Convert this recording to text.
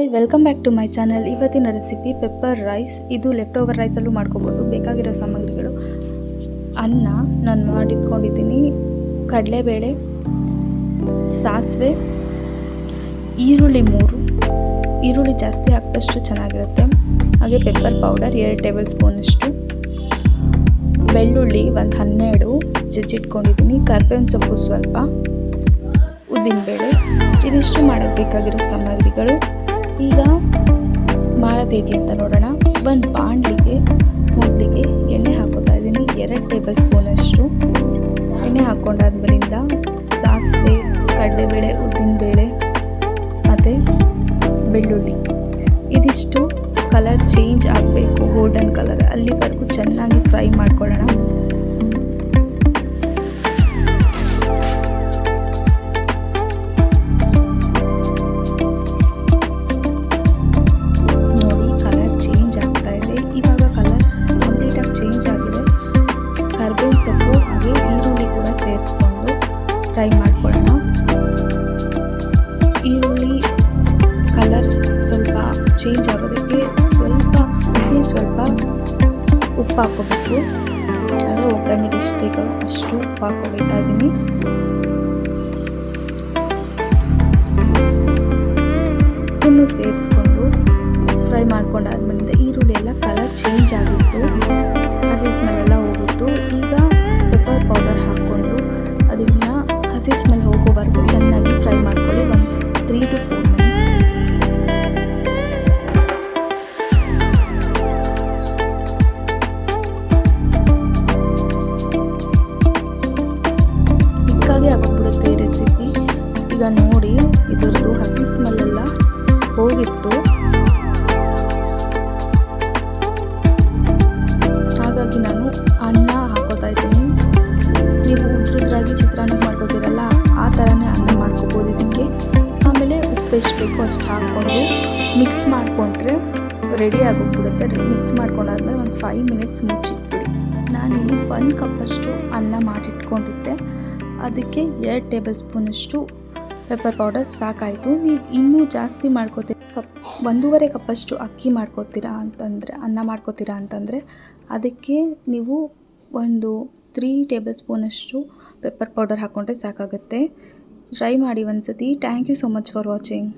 Hi welcome back to my channel ಇವತ್ತಿನ recipe pepper rice ಇದು left over ರೈಸಲ್ಲೂ ಮಾಡ್ಕೋಬೋದು. ಬೇಕಾಗಿರೋ ಸಾಮಗ್ರಿಗಳು. ಅನ್ನ ನಾನು ಮಾಡಿಟ್ಕೊಂಡಿದ್ದೀನಿ. ಕಡಲೆಬೇಳೆ, ಸಾಸಿವೆ, ಈರುಳ್ಳಿ ಮೂರು. ಈರುಳ್ಳಿ ಜಾಸ್ತಿ ಹಾಕಿದಷ್ಟು ಚೆನ್ನಾಗಿರುತ್ತೆ. ಹಾಗೆ ಪೆಪ್ಪರ್ ಪೌಡರ್ ಎರಡು ಟೇಬಲ್ ಸ್ಪೂನಷ್ಟು ಬೆಳ್ಳುಳ್ಳಿ ಒಂದು ಹನ್ನೆರಡು. ಜಜ್ಜಿಟ್ಕೊಂಡಿದ್ದೀನಿ ಕರ್ಬೇವಿನ ಸೊಪ್ಪು ಸ್ವಲ್ಪ. ಉದ್ದಿನಬೇಳೆ. ಇದಿಷ್ಟು ಮಾಡೋಕ್ಕೆ ಬೇಕಾಗಿರೋ ಸಾಮಗ್ರಿಗಳು. ಈಗ ಮಾಡೋದು ಅಂತ ನೋಡೋಣ. ಒಂದು ಬಾಣಲಿಗೆ, ಮೊದಲಿಗೆ ಎಣ್ಣೆ ಹಾಕೋತಾ ಇದ್ದೀನಿ. ಎರಡು ಟೇಬಲ್ ಸ್ಪೂನಷ್ಟು ಎಣ್ಣೆ ಹಾಕ್ಕೊಂಡಾದ್ಮೇಲಿಂದ ಸಾಸಿವೆ, ಕಡಲೆಬೇಳೆ, ಉದ್ದಿನಬೇಳೆ ಮತ್ತು ಬೆಳ್ಳುಳ್ಳಿ. ಇದಿಷ್ಟು ಕಲರ್ ಚೇಂಜ್ ಆಗಬೇಕು ಗೋಲ್ಡನ್ ಕಲರ್ ಅಲ್ಲಿವರೆಗೂ ಚೆನ್ನಾಗಿ ಫ್ರೈ ಮಾಡ್ಕೊಳ್ಳೋಣ. ಕರ್ಬೇವಿನ ಸೊಪ್ಪು ಹಾಗೆ ಈರುಳ್ಳಿ ಕೂಡ ಸೇರಿಸ್ಕೊಂಡು ಫ್ರೈ ಮಾಡ್ಕೊಳ್ಳೋಣ. ಈರುಳ್ಳಿ ಕಲರ್ ಸ್ವಲ್ಪ ಚೇಂಜ್ ಆಗೋದಕ್ಕೆ ಸ್ವಲ್ಪ ಸ್ವಲ್ಪ ಉಪ್ಪು ಹಾಕೋಬೇಕು ಅದು ಒಗ್ಗರಣೆಗೆ ಎಷ್ಟು ಬೇಕೋ ಅಷ್ಟು ಉಪ್ಪು ಹಾಕೋಬೇಕಾ ಇದ್ದೀನಿ. ಉಪ್ಪನ್ನು ಸೇರಿಸ್ಕೊಂಡು ಫ್ರೈ ಮಾಡ್ಕೊಂಡಾದ್ಮೇಲಿಂದ ಈರುಳ್ಳಿ ಎಲ್ಲ ಕಲರ್ ಚೇಂಜ್ ಆಗಿತ್ತು. ಹಸಿ ಸ್ಮೆಲ್ ಎಲ್ಲ ತ್ರೀ ಟು ಈ ರೆಸಿಪಿ ಈಗ ನೋಡಿ, ಇದರದ್ದು ಹಸಿ ಸ್ಮೆಲ್ಲೆಲ್ಲ ಹೋಗಿತ್ತು. ಹಾಗಾಗಿ ನಾನು ಅನ್ನ ಹಾಕೋತಾ ಇದ್ದೀನಿ. ನೀವು ಉದ್ರದ್ರಾಗಿ ಚಿತ್ರಾನ್ನ ಮಾಡ್ಕೋತೀರಲ್ಲ ಎಷ್ಟು ಬೇಕೋ ಅಷ್ಟು ಹಾಕ್ಕೊಂಡು ಮಿಕ್ಸ್ ಮಾಡಿಕೊಂಡ್ರೆ ರೆಡಿ ಆಗೋಗ್ಬಿಡುತ್ತೆ. ಮಿಕ್ಸ್ ಮಾಡ್ಕೊಂಡಾದ್ಮೇಲೆ ಒಂದು ಫೈವ್ ಮಿನಿಟ್ಸ್ ಮುಚ್ಚಿಟ್ಬಿಡಿ. ನಾನಿಲ್ಲಿ ಒನ್ ಕಪ್ಪಷ್ಟು ಅನ್ನ ಮಾಡಿಟ್ಕೊಂಡಿದ್ದೆ. ಅದಕ್ಕೆ ಎರಡು ಟೇಬಲ್ ಸ್ಪೂನಷ್ಟು ಪೆಪ್ಪರ್ ಪೌಡರ್ ಸಾಕಾಯಿತು. ನೀವು ಇನ್ನೂ ಜಾಸ್ತಿ ಮಾಡ್ಕೋತೀರ? ಕಪ್ ಒಂದೂವರೆ ಕಪ್ಪಷ್ಟು ಅಕ್ಕಿ ಮಾಡ್ಕೋತೀರಾ ಅಂತಂದರೆ, ಅನ್ನ ಮಾಡ್ಕೋತೀರಾ ಅಂತಂದರೆ, ಅದಕ್ಕೆ ನೀವು ಒಂದು ತ್ರೀ ಟೇಬಲ್ ಸ್ಪೂನಷ್ಟು ಪೆಪ್ಪರ್ ಪೌಡರ್ ಹಾಕ್ಕೊಂಡ್ರೆ ಸಾಕಾಗುತ್ತೆ. ಟ್ರೈ ಮಾಡಿ ಒಂದು ಸತಿ thank you so much for watching